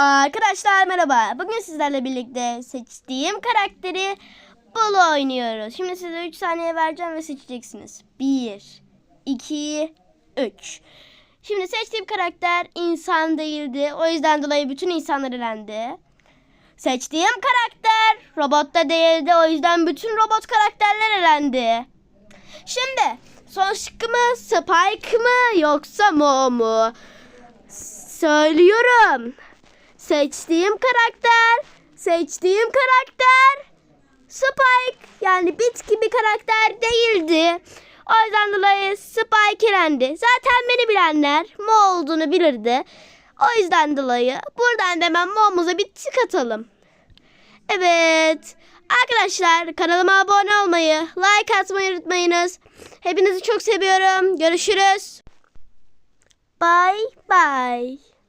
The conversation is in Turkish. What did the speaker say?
Arkadaşlar merhaba. Bugün sizlerle birlikte seçtiğim karakteri Bolo oynuyoruz. Şimdi size 3 saniye vereceğim ve seçeceksiniz. 1, 2, 3. Şimdi seçtiğim karakter insan değildi. O yüzden dolayı bütün insanlar elendi. Seçtiğim karakter robot da değildi. O yüzden bütün robot karakterler elendi. Şimdi son şıkkı mı Spike mı yoksa Mo mu? Söylüyorum. Seçtiğim karakter, seçtiğim karakter Spike yani bitki bir karakter değildi. O yüzden dolayı Spike elendi. Zaten beni bilenler Mo olduğunu bilirdi. O yüzden dolayı buradan da hemen Mo'muza bir tık atalım. Evet. Arkadaşlar kanalıma abone olmayı, like atmayı unutmayınız. Hepinizi çok seviyorum. Görüşürüz. Bye bye.